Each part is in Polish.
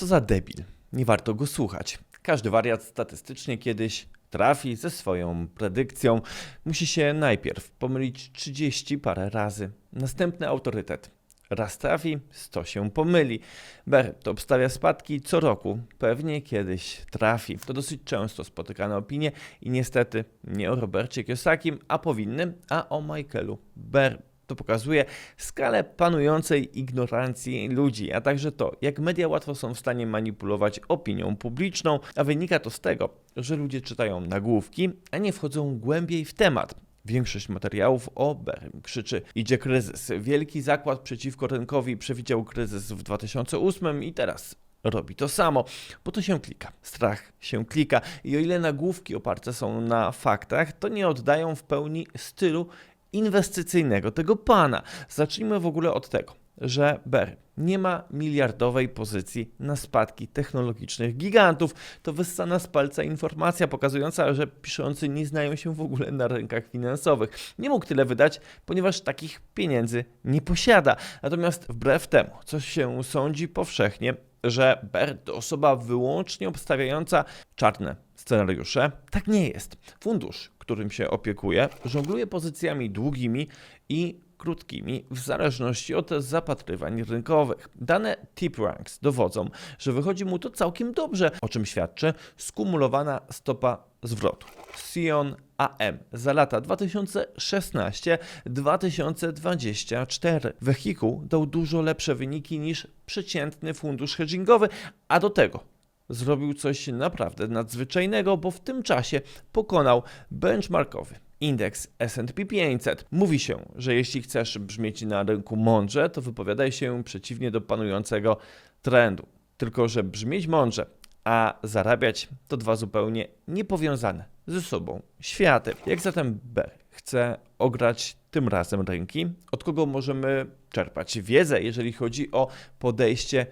Co za debil. Nie warto go słuchać. Każdy wariat statystycznie kiedyś trafi ze swoją predykcją. Musi się najpierw pomylić 30 parę razy. Następny autorytet. Raz trafi, sto się pomyli. Barrett obstawia spadki co roku. Pewnie kiedyś trafi. To dosyć często spotykane opinie i niestety nie o Robercie Kiosakim, a powinny, a o Michaelu Barrett. To pokazuje skalę panującej ignorancji ludzi, a także to, jak media łatwo są w stanie manipulować opinią publiczną, a wynika to z tego, że ludzie czytają nagłówki, a nie wchodzą głębiej w temat. Większość materiałów o Berym krzyczy: Idzie kryzys. Wielki zakład przeciwko rynkowi przewidział kryzys w 2008 i teraz robi to samo, bo to się klika. Strach się klika i o ile nagłówki oparte są na faktach, to nie oddają w pełni stylu inwestycyjnego tego pana. Zacznijmy w ogóle od tego, że Berry nie ma miliardowej pozycji na spadki technologicznych gigantów. To wyssana z palca informacja pokazująca, że piszący nie znają się w ogóle na rynkach finansowych. Nie mógł tyle wydać, ponieważ takich pieniędzy nie posiada. Natomiast wbrew temu, co się sądzi powszechnie, że Ber to osoba wyłącznie obstawiająca czarne scenariusze. Tak nie jest. Fundusz, którym się opiekuje, żongluje pozycjami długimi i krótkimi w zależności od zapatrywań rynkowych. Dane TipRanks dowodzą, że wychodzi mu to całkiem dobrze, o czym świadczy skumulowana stopa zwrotu. Sion AM za lata 2016-2024. Wehikuł dał dużo lepsze wyniki niż przeciętny fundusz hedgingowy, a do tego zrobił coś naprawdę nadzwyczajnego, bo w tym czasie pokonał benchmarkowy indeks S&P 500. Mówi się, że jeśli chcesz brzmieć na rynku mądrze, to wypowiadaj się przeciwnie do panującego trendu. Tylko, że brzmieć mądrze, a zarabiać to dwa zupełnie niepowiązane ze sobą światy. Jak zatem B chce ograć tym razem rynki? Od kogo możemy czerpać wiedzę, jeżeli chodzi o podejście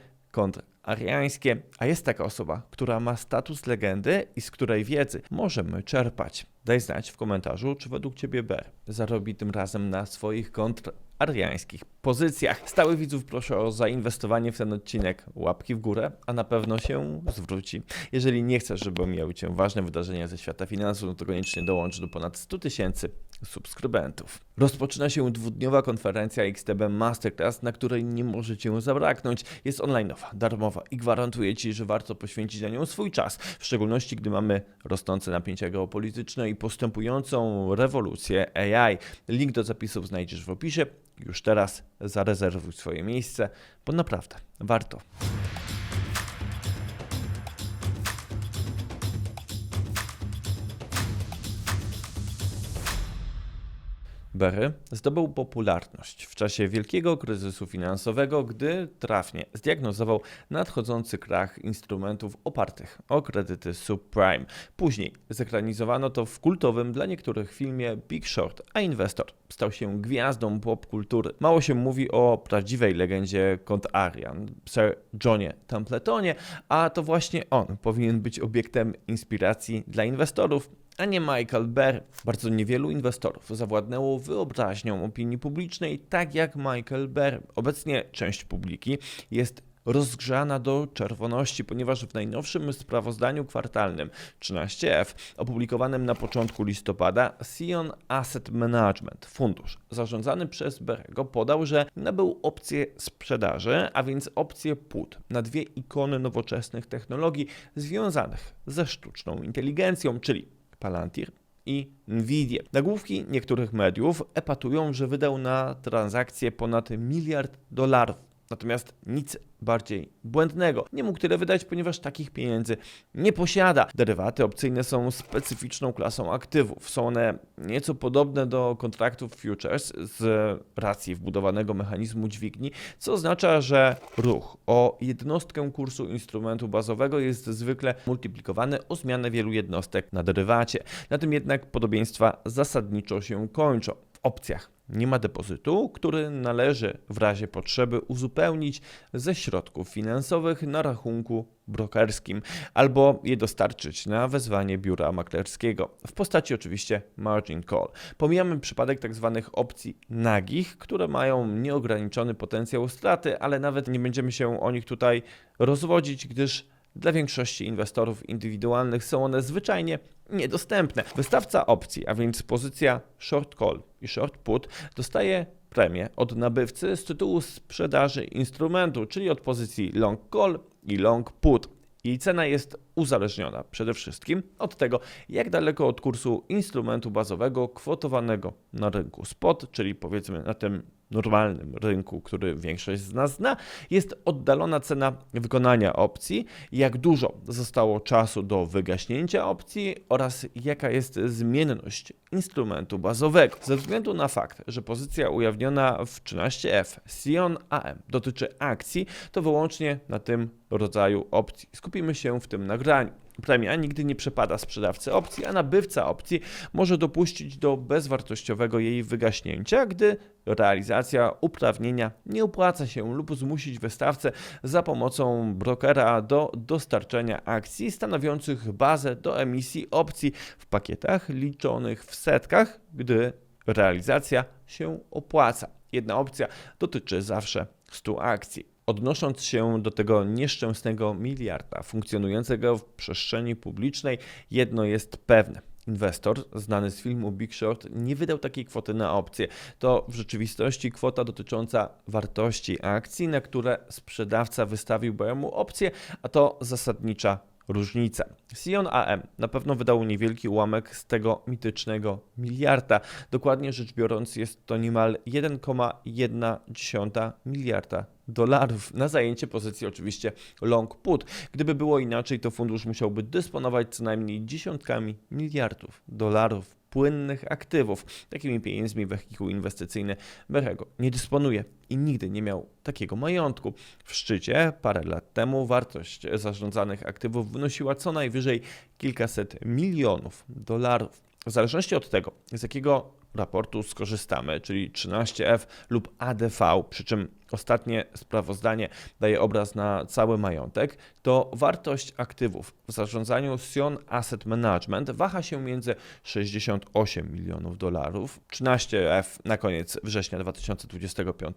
kontrariańskie? A jest taka osoba, która ma status legendy i z której wiedzy możemy czerpać. Daj znać w komentarzu, czy według Ciebie Ber zarobi tym razem na swoich kontrariańskich pozycjach. Stałych widzów proszę o zainwestowanie w ten odcinek łapki w górę, a na pewno się zwróci. Jeżeli nie chcesz, żeby miały Cię ważne wydarzenia ze świata finansów, no to koniecznie dołącz do ponad 100 tysięcy subskrybentów. Rozpoczyna się dwudniowa konferencja XTB Masterclass, na której nie możecie zabraknąć. Jest onlineowa, darmowa i gwarantuje Ci, że warto poświęcić na nią swój czas, w szczególności gdy mamy rosnące napięcia geopolityczne i postępującą rewolucję AI. Link do zapisów znajdziesz w opisie. Już teraz zarezerwuj swoje miejsce, bo naprawdę warto. Berry zdobył popularność w czasie wielkiego kryzysu finansowego, gdy trafnie zdiagnozował nadchodzący krach instrumentów opartych o kredyty subprime. Później zekranizowano to w kultowym dla niektórych filmie Big Short, a inwestor stał się gwiazdą popkultury. Mało się mówi o prawdziwej legendzie kont Arian, Sir Johnie Templetonie, a to właśnie on powinien być obiektem inspiracji dla inwestorów a nie Michael Bear. Bardzo niewielu inwestorów zawładnęło wyobraźnią opinii publicznej, tak jak Michael Bear. Obecnie część publiki jest rozgrzana do czerwoności, ponieważ w najnowszym sprawozdaniu kwartalnym 13F, opublikowanym na początku listopada, Sion Asset Management, fundusz zarządzany przez Berego, podał, że nabył opcję sprzedaży, a więc opcję put na dwie ikony nowoczesnych technologii związanych ze sztuczną inteligencją, czyli Palantir i Nvidia. Nagłówki niektórych mediów epatują, że wydał na transakcję ponad miliard dolarów. Natomiast nic bardziej błędnego. Nie mógł tyle wydać, ponieważ takich pieniędzy nie posiada. Derywaty opcyjne są specyficzną klasą aktywów. Są one nieco podobne do kontraktów futures z racji wbudowanego mechanizmu dźwigni, co oznacza, że ruch o jednostkę kursu instrumentu bazowego jest zwykle multiplikowany o zmianę wielu jednostek na derywacie. Na tym jednak podobieństwa zasadniczo się kończą. W opcjach nie ma depozytu, który należy w razie potrzeby uzupełnić ze środków finansowych na rachunku brokerskim albo je dostarczyć na wezwanie biura maklerskiego w postaci oczywiście margin call. Pomijamy przypadek tzw. opcji nagich, które mają nieograniczony potencjał straty, ale nawet nie będziemy się o nich tutaj rozwodzić, gdyż dla większości inwestorów indywidualnych są one zwyczajnie niedostępne. Wystawca opcji, a więc pozycja short call i short put, dostaje premię od nabywcy z tytułu sprzedaży instrumentu, czyli od pozycji long call i long put. Jej cena jest uzależniona przede wszystkim od tego, jak daleko od kursu instrumentu bazowego kwotowanego na rynku spot, czyli powiedzmy na tym normalnym rynku, który większość z nas zna, jest oddalona cena wykonania opcji, jak dużo zostało czasu do wygaśnięcia opcji oraz jaka jest zmienność instrumentu bazowego. Ze względu na fakt, że pozycja ujawniona w 13F Sion AM dotyczy akcji, to wyłącznie na tym rodzaju opcji. Skupimy się w tym nagraniu. Premia nigdy nie przepada sprzedawcy opcji, a nabywca opcji może dopuścić do bezwartościowego jej wygaśnięcia, gdy realizacja uprawnienia nie opłaca się lub zmusić wystawcę za pomocą brokera do dostarczenia akcji stanowiących bazę do emisji opcji w pakietach liczonych w setkach, gdy realizacja się opłaca. Jedna opcja dotyczy zawsze 100 akcji. Odnosząc się do tego nieszczęsnego miliarda funkcjonującego w przestrzeni publicznej, jedno jest pewne. Inwestor, znany z filmu Big Short, nie wydał takiej kwoty na opcję. To w rzeczywistości kwota dotycząca wartości akcji, na które sprzedawca wystawił mu opcję, a to zasadnicza różnica. Sion AM na pewno wydał niewielki ułamek z tego mitycznego miliarda. Dokładnie rzecz biorąc, jest to niemal 1,1 miliarda dolarów na zajęcie pozycji oczywiście long put. Gdyby było inaczej, to fundusz musiałby dysponować co najmniej dziesiątkami miliardów dolarów płynnych aktywów. Takimi pieniędzmi wehikuł inwestycyjny Berego nie dysponuje i nigdy nie miał takiego majątku. W szczycie parę lat temu wartość zarządzanych aktywów wynosiła co najwyżej kilkaset milionów dolarów. W zależności od tego, z jakiego raportu skorzystamy, czyli 13F lub ADV, przy czym ostatnie sprawozdanie daje obraz na cały majątek, to wartość aktywów w zarządzaniu Sion Asset Management waha się między 68 milionów dolarów, 13F na koniec września 2025,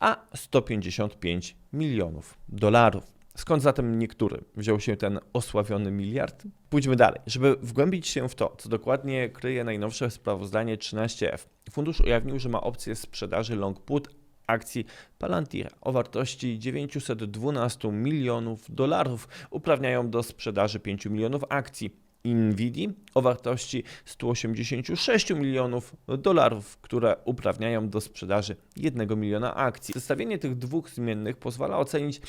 a 155 milionów dolarów. Skąd zatem niektóry wziął się ten osławiony miliard? Pójdźmy dalej. Żeby wgłębić się w to, co dokładnie kryje najnowsze sprawozdanie 13F, fundusz ujawnił, że ma opcję sprzedaży long put akcji Palantir o wartości 912 milionów dolarów. Uprawniają do sprzedaży 5 milionów akcji. Nvidia o wartości 186 milionów dolarów, które uprawniają do sprzedaży 1 miliona akcji. Zestawienie tych dwóch zmiennych pozwala ocenić,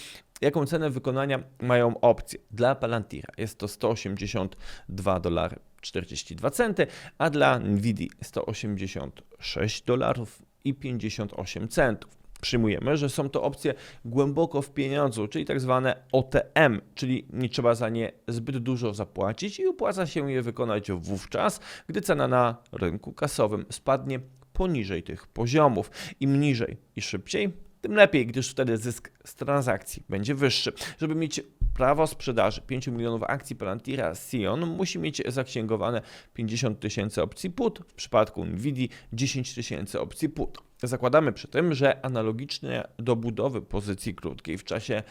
jaką cenę wykonania mają opcje. Dla Palantira jest to 182 dolary 42 centy, a dla Nvidia 186 dolarów i 58 centów przyjmujemy, że są to opcje głęboko w pieniądzu, czyli tak zwane OTM, czyli nie trzeba za nie zbyt dużo zapłacić i opłaca się je wykonać wówczas, gdy cena na rynku kasowym spadnie poniżej tych poziomów. Im niżej i szybciej, tym lepiej, gdyż wtedy zysk z transakcji będzie wyższy. Żeby mieć prawo sprzedaży 5 milionów akcji Palantira Sion musi mieć zaksięgowane 50 tysięcy opcji put, w przypadku Nvidia 10 tysięcy opcji put. Zakładamy przy tym, że analogicznie do budowy pozycji krótkiej w czasie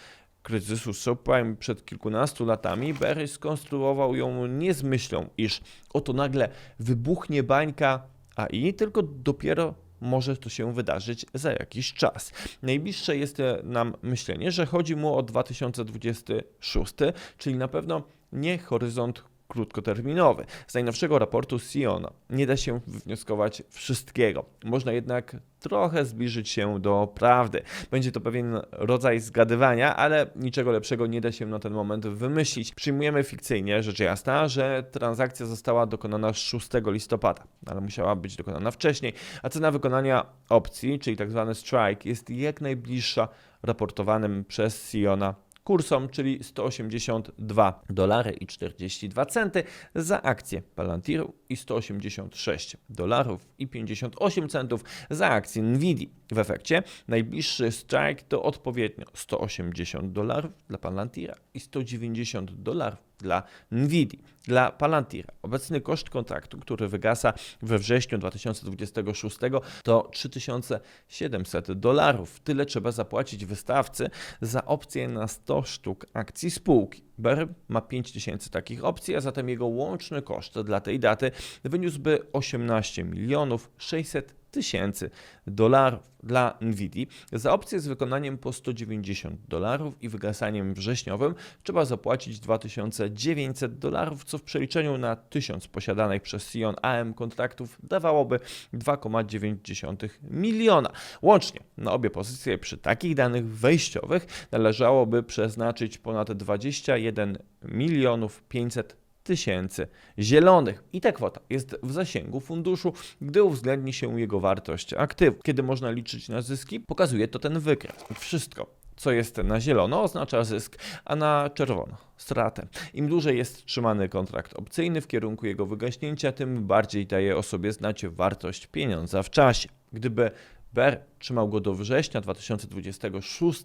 kryzysu subprime przed kilkunastu latami, Berry skonstruował ją nie z myślą, iż oto nagle wybuchnie bańka AI, tylko dopiero może to się wydarzyć za jakiś czas. Najbliższe jest nam myślenie, że chodzi mu o 2026, czyli na pewno nie horyzont krótkoterminowy. Z najnowszego raportu Siona nie da się wnioskować wszystkiego. Można jednak trochę zbliżyć się do prawdy. Będzie to pewien rodzaj zgadywania, ale niczego lepszego nie da się na ten moment wymyślić. Przyjmujemy fikcyjnie, rzecz jasna, że transakcja została dokonana 6 listopada, ale musiała być dokonana wcześniej, a cena wykonania opcji, czyli tzw. Tak strike, jest jak najbliższa raportowanym przez Siona kursom, czyli 182 dolary i 42 centy za akcję Palantiru i 186 dolarów i 58 centów za akcję Nvidia. W efekcie najbliższy strike to odpowiednio 180 dolarów dla Palantira i 190 dolarów dla Nvidia. Dla Palantira obecny koszt kontraktu, który wygasa we wrześniu 2026 to 3700 dolarów. Tyle trzeba zapłacić wystawcy za opcję na 100 sztuk akcji spółki. Bear ma 5000 takich opcji, a zatem jego łączny koszt dla tej daty wyniósłby 18 milionów 600 tysięcy dolarów dla Nvidia. Za opcję z wykonaniem po 190 dolarów i wygasaniem wrześniowym trzeba zapłacić 2900 dolarów, co w przeliczeniu na 1000 posiadanych przez Sion AM kontraktów dawałoby 2,9 miliona. Łącznie na obie pozycje przy takich danych wejściowych należałoby przeznaczyć ponad 21 milionów 500 tysięcy zielonych. I ta kwota jest w zasięgu funduszu, gdy uwzględni się jego wartość aktywów. Kiedy można liczyć na zyski, pokazuje to ten wykres. Wszystko, co jest na zielono, oznacza zysk, a na czerwono stratę. Im dłużej jest trzymany kontrakt opcyjny w kierunku jego wygaśnięcia, tym bardziej daje o sobie znać wartość pieniądza w czasie. Gdyby BER trzymał go do września 2026,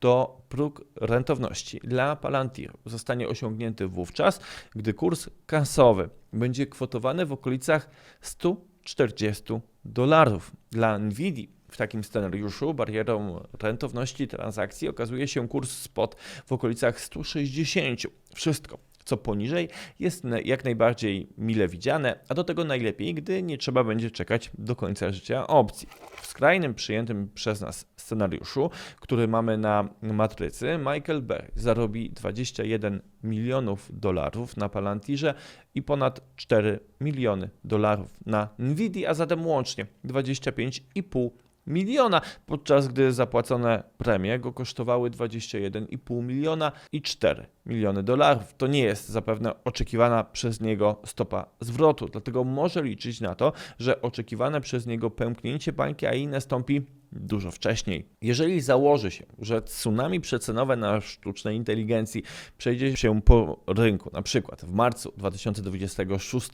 to próg rentowności dla Palantir zostanie osiągnięty wówczas, gdy kurs kasowy będzie kwotowany w okolicach 140 dolarów. Dla Nvidia w takim scenariuszu barierą rentowności transakcji okazuje się kurs spot w okolicach 160. Wszystko co poniżej jest jak najbardziej mile widziane, a do tego najlepiej, gdy nie trzeba będzie czekać do końca życia opcji. W skrajnym przyjętym przez nas scenariuszu, który mamy na matrycy, Michael Berry zarobi 21 milionów dolarów na Palantirze i ponad 4 miliony dolarów na Nvidia, a zatem łącznie 25,5 miliona, podczas gdy zapłacone premie go kosztowały 21,5 miliona i 4 miliony dolarów. To nie jest zapewne oczekiwana przez niego stopa zwrotu, dlatego może liczyć na to, że oczekiwane przez niego pęknięcie bańki AI nastąpi dużo wcześniej. Jeżeli założy się, że tsunami przecenowe na sztucznej inteligencji przejdzie się po rynku, na przykład w marcu 2026,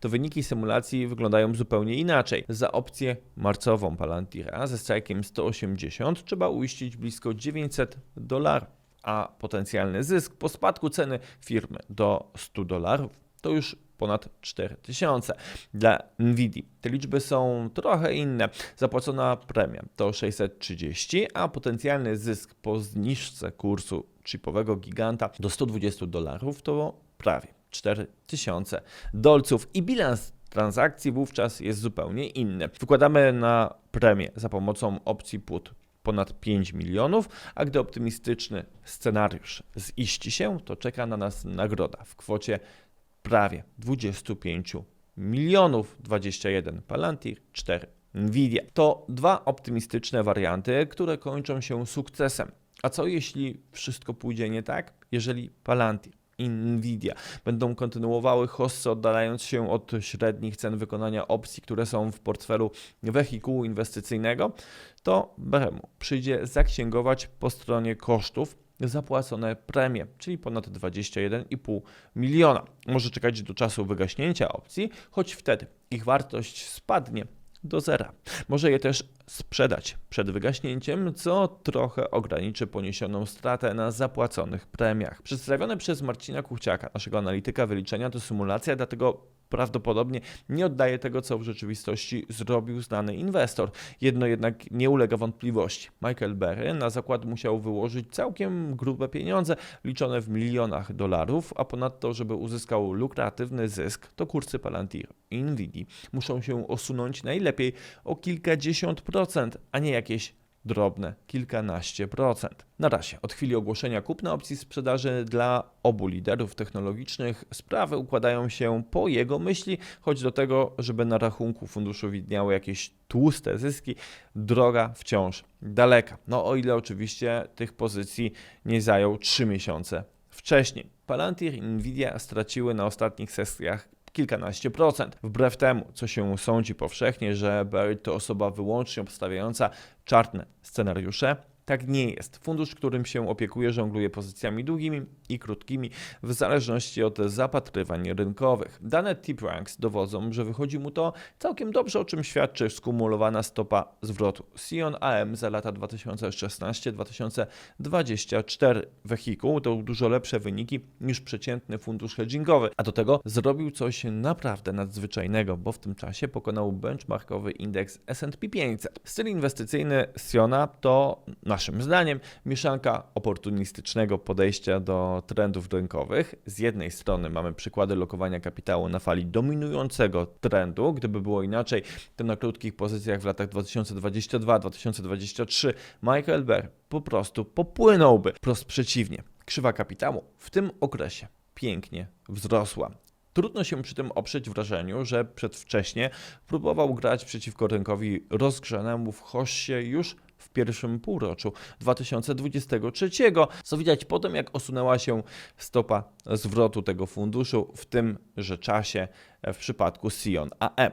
to wyniki symulacji wyglądają zupełnie inaczej. Za opcję marcową Palantira ze strajkiem 180 trzeba uiścić blisko 900 dolarów, a potencjalny zysk po spadku ceny firmy do 100 dolarów to już ponad 4000. Dla Nvidia te liczby są trochę inne. Zapłacona premia to 630, a potencjalny zysk po zniżce kursu chipowego giganta do 120 dolarów to prawie 4000 dolców i bilans transakcji wówczas jest zupełnie inny. Wykładamy na premię za pomocą opcji put ponad 5 milionów, a gdy optymistyczny scenariusz ziści się, to czeka na nas nagroda w kwocie prawie 25 milionów, 21 Palantir, 4 Nvidia. To dwa optymistyczne warianty, które kończą się sukcesem. A co jeśli wszystko pójdzie nie tak? Jeżeli Palantir i Nvidia będą kontynuowały hossy, oddalając się od średnich cen wykonania opcji, które są w portfelu wehikułu inwestycyjnego, to Bremu przyjdzie zaksięgować po stronie kosztów zapłacone premie, czyli ponad 21,5 miliona. Może czekać do czasu wygaśnięcia opcji, choć wtedy ich wartość spadnie do zera. Może je też sprzedać przed wygaśnięciem, co trochę ograniczy poniesioną stratę na zapłaconych premiach. Przedstawione przez Marcina Kuchciaka, naszego analityka wyliczenia, to symulacja, dlatego prawdopodobnie nie oddaje tego, co w rzeczywistości zrobił znany inwestor. Jedno jednak nie ulega wątpliwości. Michael Berry na zakład musiał wyłożyć całkiem grube pieniądze, liczone w milionach dolarów, a ponadto, żeby uzyskał lukratywny zysk, to kursy Palantir i Nvidia muszą się osunąć najlepiej o kilkadziesiąt procent, a nie jakieś drobne kilkanaście procent. Na razie, od chwili ogłoszenia kupna opcji sprzedaży dla obu liderów technologicznych sprawy układają się po jego myśli, choć do tego, żeby na rachunku funduszu widniały jakieś tłuste zyski, droga wciąż daleka. No o ile oczywiście tych pozycji nie zajął 3 miesiące wcześniej. Palantir i Nvidia straciły na ostatnich sesjach kilkanaście procent. Wbrew temu, co się sądzi powszechnie, że Barrett to osoba wyłącznie obstawiająca czarne scenariusze, Tak nie jest. Fundusz, którym się opiekuje, żongluje pozycjami długimi i krótkimi w zależności od zapatrywań rynkowych. Dane TipRanks dowodzą, że wychodzi mu to całkiem dobrze, o czym świadczy skumulowana stopa zwrotu Sion AM za lata 2016-2024. Wehikuł to dużo lepsze wyniki niż przeciętny fundusz hedgingowy, a do tego zrobił coś naprawdę nadzwyczajnego, bo w tym czasie pokonał benchmarkowy indeks S&P 500. Styl inwestycyjny Siona to naszym zdaniem mieszanka oportunistycznego podejścia do trendów rynkowych. Z jednej strony mamy przykłady lokowania kapitału na fali dominującego trendu. Gdyby było inaczej, to na krótkich pozycjach w latach 2022-2023 Michael Bear po prostu popłynąłby. Prost przeciwnie. Krzywa kapitału w tym okresie pięknie wzrosła. Trudno się przy tym oprzeć wrażeniu, że przedwcześnie próbował grać przeciwko rynkowi rozgrzanemu w hoście już w pierwszym półroczu 2023, co widać po tym, jak osunęła się stopa zwrotu tego funduszu w tymże czasie w przypadku Sion AM.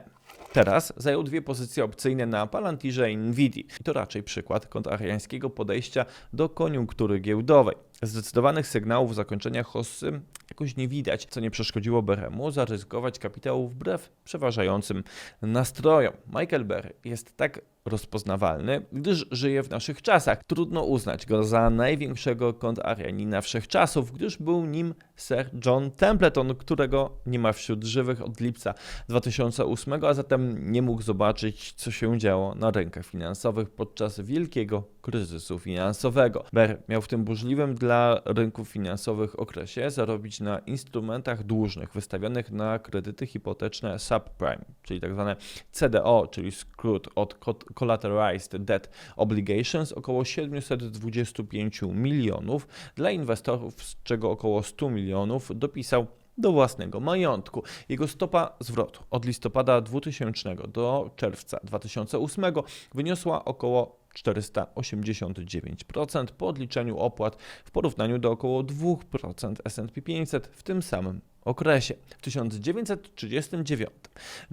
Teraz zajął dwie pozycje opcyjne na Palantirze i Nvidia. To raczej przykład kontrariańskiego podejścia do koniunktury giełdowej. Zdecydowanych sygnałów zakończenia hossy jakoś nie widać, co nie przeszkodziło Beremu zaryzykować kapitału wbrew przeważającym nastrojom. Michael Berry jest tak rozpoznawalny, gdyż żyje w naszych czasach. Trudno uznać go za największego kontrarianina wszechczasów, gdyż był nim Sir John Templeton, którego nie ma wśród żywych od lipca 2008, a zatem nie mógł zobaczyć, co się działo na rynkach finansowych podczas wielkiego kryzysu finansowego. Bear miał w tym burzliwym dla rynków finansowych okresie zarobić na instrumentach dłużnych wystawionych na kredyty hipoteczne subprime, czyli tzw. Tak CDO, czyli skrót od Collateralized Debt Obligations, około 725 milionów dla inwestorów, z czego około 100 milionów dopisał do własnego majątku. Jego stopa zwrotu od listopada 2000 do czerwca 2008 wyniosła około 489% po odliczeniu opłat w porównaniu do około 2% S&P 500 w tym samym okresie. W 1939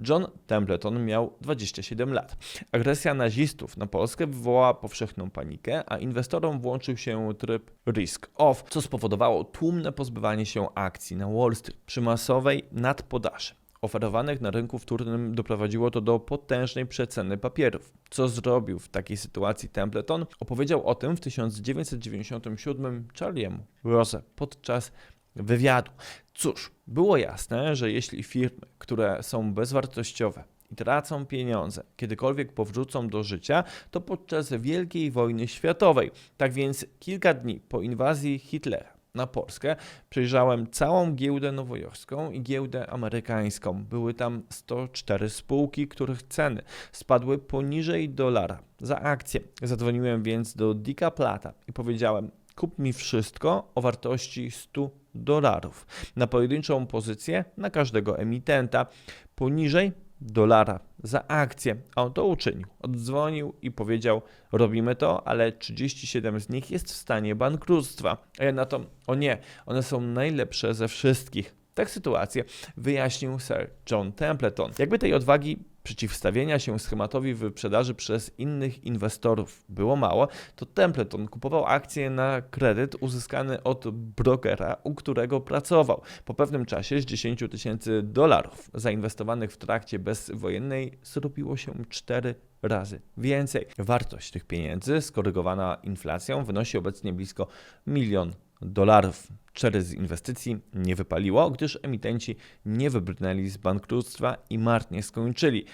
John Templeton miał 27 lat. Agresja nazistów na Polskę wywołała powszechną panikę, a inwestorom włączył się tryb risk off, co spowodowało tłumne pozbywanie się akcji na Wall Street przy masowej nadpodaży oferowanych na rynku wtórnym doprowadziło to do potężnej przeceny papierów. Co zrobił w takiej sytuacji Templeton? Opowiedział o tym w 1997 Charliemu Rose podczas wywiadu. Cóż, było jasne, że jeśli firmy, które są bezwartościowe i tracą pieniądze, kiedykolwiek powrócą do życia, to podczas Wielkiej Wojny Światowej. Tak więc kilka dni po inwazji Hitlera na Polskę, przejrzałem całą giełdę nowojorską i giełdę amerykańską. Były tam 104 spółki, których ceny spadły poniżej dolara za akcję. Zadzwoniłem więc do Dicka Plata i powiedziałem: Kup mi wszystko o wartości 100 dolarów na pojedynczą pozycję na każdego emitenta. Poniżej dolara za akcję, a on to uczynił. Oddzwonił i powiedział: Robimy to, ale 37 z nich jest w stanie bankructwa. A ja na to: O nie, one są najlepsze ze wszystkich. Tak sytuację wyjaśnił Sir John Templeton. Jakby tej odwagi przeciwstawienia się schematowi wyprzedaży przez innych inwestorów było mało, to Templeton kupował akcje na kredyt uzyskany od brokera, u którego pracował. Po pewnym czasie z 10 tysięcy dolarów zainwestowanych w trakcie bezwojennej zrobiło się 4 razy więcej. Wartość tych pieniędzy skorygowana inflacją wynosi obecnie blisko milion dolarów. Cztery z inwestycji nie wypaliło, gdyż emitenci nie wybrnęli z bankructwa i marnie skończyli.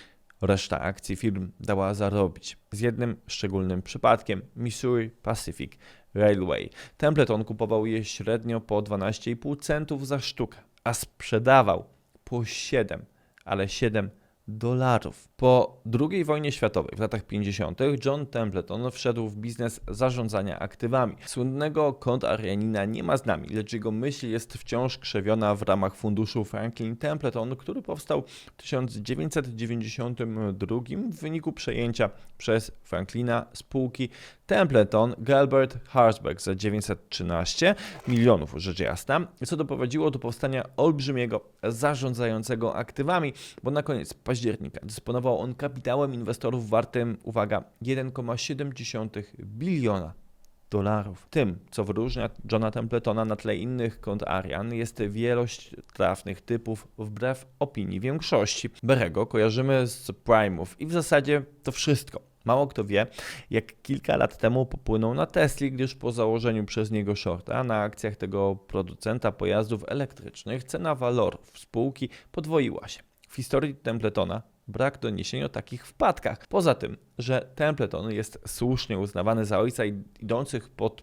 Reszta akcji firm dała zarobić. Z jednym szczególnym przypadkiem Missouri Pacific Railway. Templeton kupował je średnio po 12,5 centów za sztukę, a sprzedawał po 7, ale 7 dolarów. Po II wojnie światowej w latach 50. John Templeton wszedł w biznes zarządzania aktywami. Słynnego kontrarianina nie ma z nami, lecz jego myśl jest wciąż krzewiona w ramach funduszu Franklin Templeton, który powstał w 1992 w wyniku przejęcia przez Franklina spółki Templeton Gilbert Harsberg za 913 milionów rzecz jasna, co doprowadziło do powstania olbrzymiego zarządzającego aktywami, bo na koniec października dysponował on kapitałem inwestorów wartym, uwaga, 1,7 biliona dolarów. Tym, co wyróżnia Johna Templetona na tle innych kont Arian, jest wielość trafnych typów wbrew opinii większości. Berego kojarzymy z Prime'ów i w zasadzie to wszystko. Mało kto wie, jak kilka lat temu popłynął na Tesli, gdyż po założeniu przez niego shorta na akcjach tego producenta pojazdów elektrycznych cena walorów spółki podwoiła się. W historii Templetona brak doniesień o takich wpadkach. Poza tym, że Templeton jest słusznie uznawany za ojca idących pod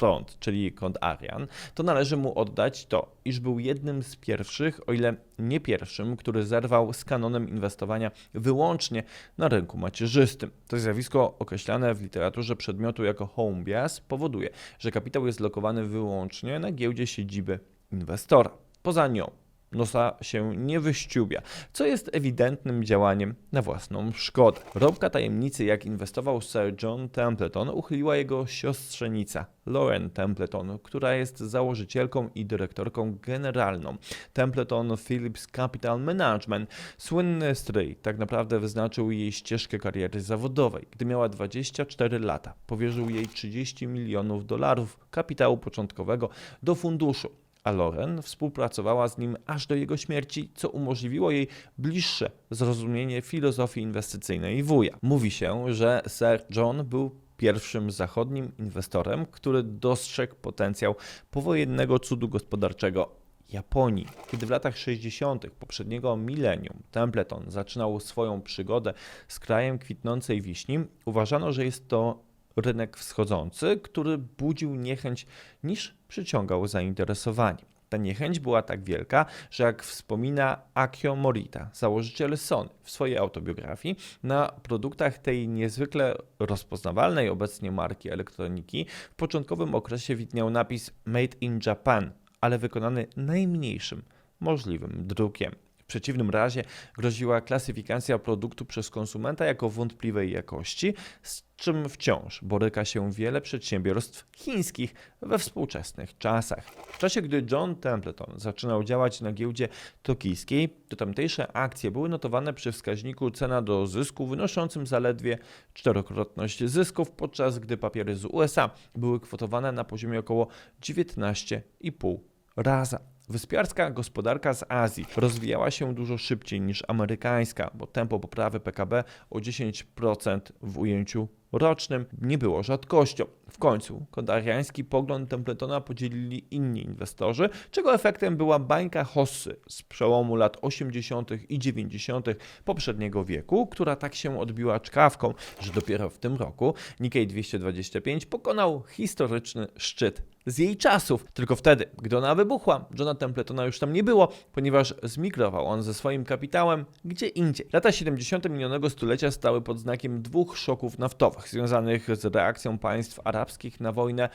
prąd, czyli kont Arian, to należy mu oddać to, iż był jednym z pierwszych, o ile nie pierwszym, który zerwał z kanonem inwestowania wyłącznie na rynku macierzystym. To zjawisko określane w literaturze przedmiotu jako home bias powoduje, że kapitał jest lokowany wyłącznie na giełdzie siedziby inwestora. Poza nią nosa się nie wyściubia, co jest ewidentnym działaniem na własną szkodę. Robka tajemnicy, jak inwestował Sir John Templeton, uchyliła jego siostrzenica Lauren Templeton, która jest założycielką i dyrektorką generalną Templeton Phillips Capital Management. Słynny stryj tak naprawdę wyznaczył jej ścieżkę kariery zawodowej. Gdy miała 24 lata, powierzył jej 30 milionów dolarów kapitału początkowego do funduszu a Loren współpracowała z nim aż do jego śmierci, co umożliwiło jej bliższe zrozumienie filozofii inwestycyjnej wuja. Mówi się, że Sir John był pierwszym zachodnim inwestorem, który dostrzegł potencjał powojennego cudu gospodarczego Japonii. Kiedy w latach 60. poprzedniego milenium Templeton zaczynał swoją przygodę z krajem kwitnącej wiśni, uważano, że jest to rynek wschodzący, który budził niechęć niż przyciągał zainteresowanie. Ta niechęć była tak wielka, że jak wspomina Akio Morita, założyciel Sony w swojej autobiografii, na produktach tej niezwykle rozpoznawalnej obecnie marki elektroniki w początkowym okresie widniał napis Made in Japan, ale wykonany najmniejszym możliwym drukiem przeciwnym razie groziła klasyfikacja produktu przez konsumenta jako wątpliwej jakości, z czym wciąż boryka się wiele przedsiębiorstw chińskich we współczesnych czasach. W czasie, gdy John Templeton zaczynał działać na giełdzie tokijskiej, to tamtejsze akcje były notowane przy wskaźniku cena do zysku wynoszącym zaledwie czterokrotność zysków, podczas gdy papiery z USA były kwotowane na poziomie około 19,5 raza. Wyspiarska gospodarka z Azji rozwijała się dużo szybciej niż amerykańska, bo tempo poprawy PKB o 10% w ujęciu rocznym nie było rzadkością. W końcu kodariański pogląd Templetona podzielili inni inwestorzy, czego efektem była bańka Hossy z przełomu lat 80. i 90. poprzedniego wieku, która tak się odbiła czkawką, że dopiero w tym roku Nikkei 225 pokonał historyczny szczyt z jej czasów. Tylko wtedy, gdy ona wybuchła, Johna Templetona już tam nie było, ponieważ zmigrował on ze swoim kapitałem gdzie indziej. Lata 70. minionego stulecia stały pod znakiem dwóch szoków naftowych związanych z reakcją państw arabskich na wojnę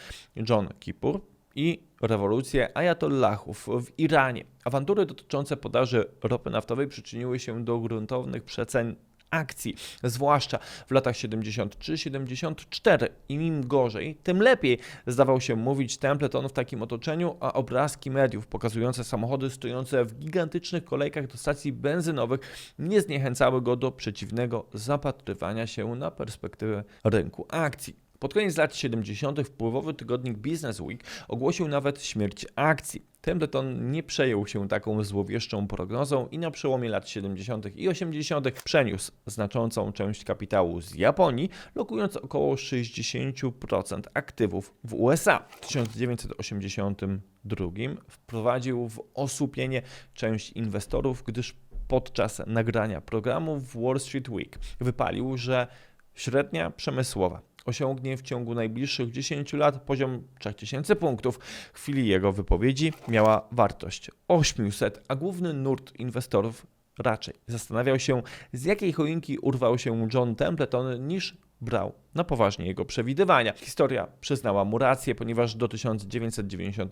John Kippur i rewolucję ajatollahów w Iranie. Awantury dotyczące podaży ropy naftowej przyczyniły się do gruntownych przecen akcji, zwłaszcza w latach 73-74. Im gorzej, tym lepiej, zdawał się mówić Templeton w takim otoczeniu, a obrazki mediów pokazujące samochody stojące w gigantycznych kolejkach do stacji benzynowych nie zniechęcały go do przeciwnego zapatrywania się na perspektywę rynku akcji. Pod koniec lat 70. wpływowy tygodnik Business Week ogłosił nawet śmierć akcji. Templeton nie przejął się taką złowieszczą prognozą i na przełomie lat 70. i 80. przeniósł znaczącą część kapitału z Japonii, lokując około 60% aktywów w USA. W 1982 wprowadził w osłupienie część inwestorów, gdyż podczas nagrania programu w Wall Street Week wypalił, że średnia przemysłowa osiągnie w ciągu najbliższych 10 lat poziom 3000 punktów. W chwili jego wypowiedzi miała wartość 800, a główny nurt inwestorów raczej zastanawiał się, z jakiej choinki urwał się John Templeton, niż brał na poważnie jego przewidywania. Historia przyznała mu rację, ponieważ do 1991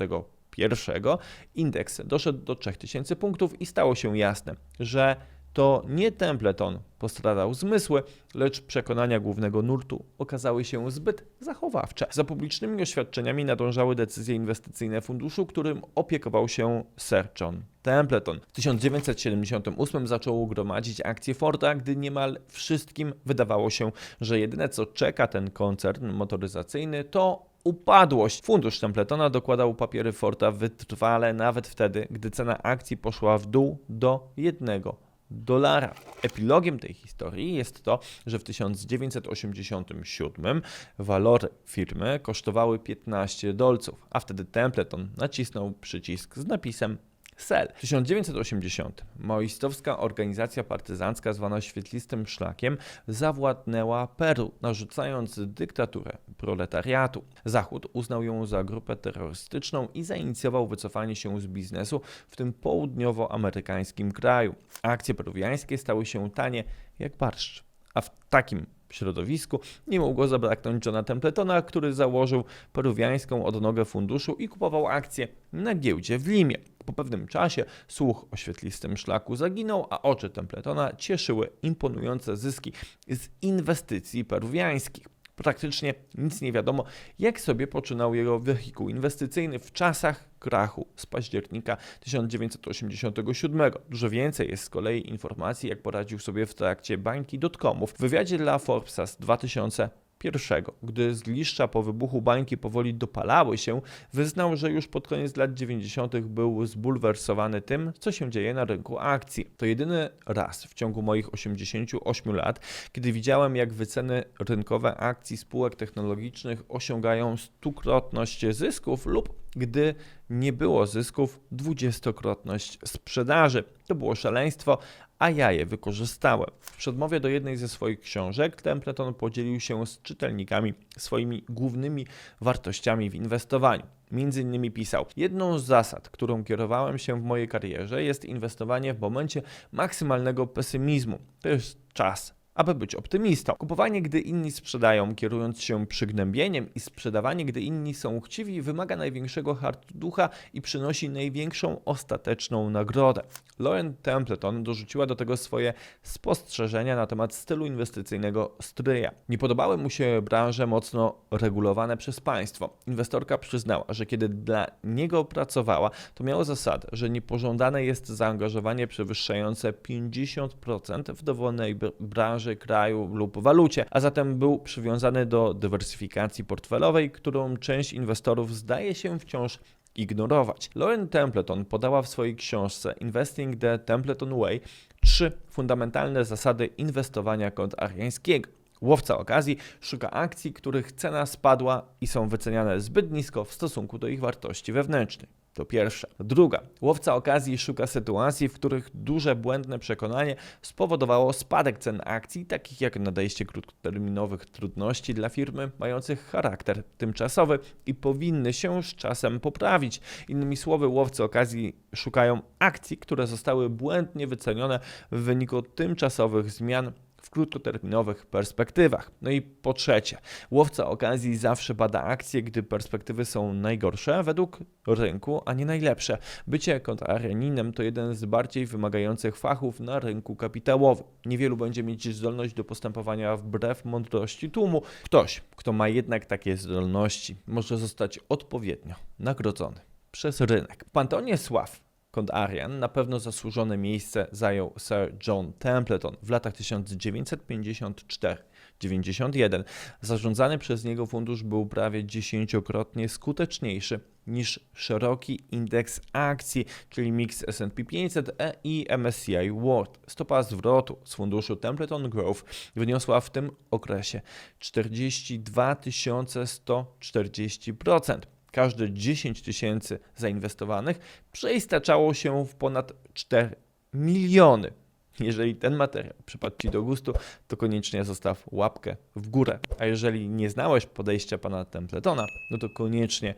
indeks doszedł do 3000 punktów i stało się jasne, że to nie Templeton postradał zmysły, lecz przekonania głównego nurtu okazały się zbyt zachowawcze. Za publicznymi oświadczeniami nadążały decyzje inwestycyjne funduszu, którym opiekował się Sir John Templeton. W 1978 zaczął gromadzić akcje Forda, gdy niemal wszystkim wydawało się, że jedyne co czeka ten koncern motoryzacyjny to upadłość. Fundusz Templetona dokładał papiery Forta wytrwale, nawet wtedy, gdy cena akcji poszła w dół do jednego dolara. Epilogiem tej historii jest to, że w 1987 walory firmy kosztowały 15 dolców, a wtedy Templeton nacisnął przycisk z napisem Sell. W 1980 maoistowska organizacja partyzancka zwana Świetlistym Szlakiem zawładnęła Peru, narzucając dyktaturę proletariatu. Zachód uznał ją za grupę terrorystyczną i zainicjował wycofanie się z biznesu w tym południowoamerykańskim kraju. Akcje peruwiańskie stały się tanie jak barszcz. A w takim środowisku nie mogło zabraknąć Johna Templetona, który założył peruwiańską odnogę funduszu i kupował akcje na giełdzie w Limie. Po pewnym czasie słuch o świetlistym szlaku zaginął, a oczy Templetona cieszyły imponujące zyski z inwestycji peruwiańskich. Praktycznie nic nie wiadomo, jak sobie poczynał jego wehikuł inwestycyjny w czasach krachu z października 1987. Dużo więcej jest z kolei informacji, jak poradził sobie w trakcie bańki dotcomów. W wywiadzie dla Forbesa z 2000 pierwszego, gdy zgliszcza po wybuchu bańki powoli dopalały się, wyznał, że już pod koniec lat 90. był zbulwersowany tym, co się dzieje na rynku akcji. To jedyny raz w ciągu moich 88 lat, kiedy widziałem, jak wyceny rynkowe akcji spółek technologicznych osiągają stukrotność zysków lub gdy nie było zysków, dwudziestokrotność sprzedaży. To było szaleństwo, a ja je wykorzystałem. W przedmowie do jednej ze swoich książek Templeton podzielił się z czytelnikami swoimi głównymi wartościami w inwestowaniu. Między innymi pisał: Jedną z zasad, którą kierowałem się w mojej karierze, jest inwestowanie w momencie maksymalnego pesymizmu. To jest czas aby być optymistą. Kupowanie, gdy inni sprzedają, kierując się przygnębieniem i sprzedawanie, gdy inni są chciwi, wymaga największego hartu ducha i przynosi największą ostateczną nagrodę. Lauren Templeton dorzuciła do tego swoje spostrzeżenia na temat stylu inwestycyjnego stryja. Nie podobały mu się branże mocno regulowane przez państwo. Inwestorka przyznała, że kiedy dla niego pracowała, to miało zasadę, że niepożądane jest zaangażowanie przewyższające 50% w dowolnej branży branży, kraju lub walucie, a zatem był przywiązany do dywersyfikacji portfelowej, którą część inwestorów zdaje się wciąż ignorować. Lauren Templeton podała w swojej książce Investing the Templeton Way trzy fundamentalne zasady inwestowania kontrariańskiego. Łowca okazji szuka akcji, których cena spadła i są wyceniane zbyt nisko w stosunku do ich wartości wewnętrznej. To pierwsza. Druga. Łowca okazji szuka sytuacji, w których duże błędne przekonanie spowodowało spadek cen akcji, takich jak nadejście krótkoterminowych trudności dla firmy mających charakter tymczasowy i powinny się z czasem poprawić. Innymi słowy, łowcy okazji szukają akcji, które zostały błędnie wycenione w wyniku tymczasowych zmian krótkoterminowych perspektywach. No i po trzecie, łowca okazji zawsze bada akcje, gdy perspektywy są najgorsze według rynku, a nie najlepsze. Bycie kontrarianinem to jeden z bardziej wymagających fachów na rynku kapitałowym. Niewielu będzie mieć zdolność do postępowania wbrew mądrości tłumu. Ktoś, kto ma jednak takie zdolności, może zostać odpowiednio nagrodzony przez rynek. W Pantonie Sław Kont Arian na pewno zasłużone miejsce zajął Sir John Templeton w latach 1954-91. Zarządzany przez niego fundusz był prawie dziesięciokrotnie skuteczniejszy niż szeroki indeks akcji, czyli mix S&P 500 e i MSCI World. Stopa zwrotu z funduszu Templeton Growth wyniosła w tym okresie 42 140%. Każde 10 tysięcy zainwestowanych przeistaczało się w ponad 4 miliony. Jeżeli ten materiał przypadł Ci do gustu, to koniecznie zostaw łapkę w górę. A jeżeli nie znałeś podejścia pana Templetona, no to koniecznie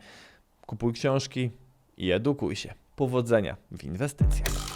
kupuj książki i edukuj się. Powodzenia w inwestycjach.